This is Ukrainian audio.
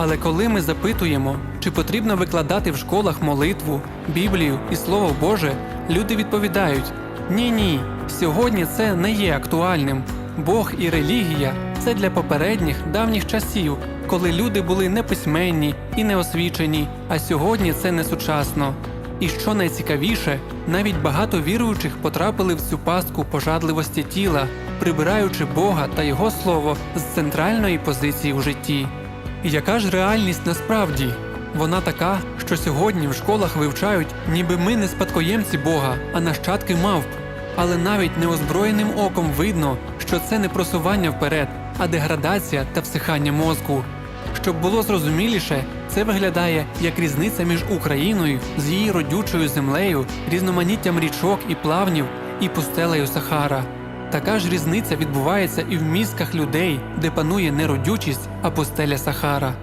Але коли ми запитуємо, чи потрібно викладати в школах молитву, Біблію і Слово Боже, люди відповідають: ні, ні, сьогодні це не є актуальним. Бог і релігія це для попередніх давніх часів, коли люди були неписьменні і неосвічені, а сьогодні це не сучасно. І що найцікавіше, навіть багато віруючих потрапили в цю пастку пожадливості тіла, прибираючи Бога та Його слово з центральної позиції у житті. Яка ж реальність насправді? Вона така, що сьогодні в школах вивчають, ніби ми не спадкоємці Бога, а нащадки мавп. Але навіть неозброєним оком видно, що це не просування вперед, а деградація та всихання мозку. Щоб було зрозуміліше, це виглядає як різниця між Україною з її родючою землею, різноманіттям річок і плавнів і пустелею Сахара. Така ж різниця відбувається і в мізках людей, де панує не родючість, а пустеля Сахара.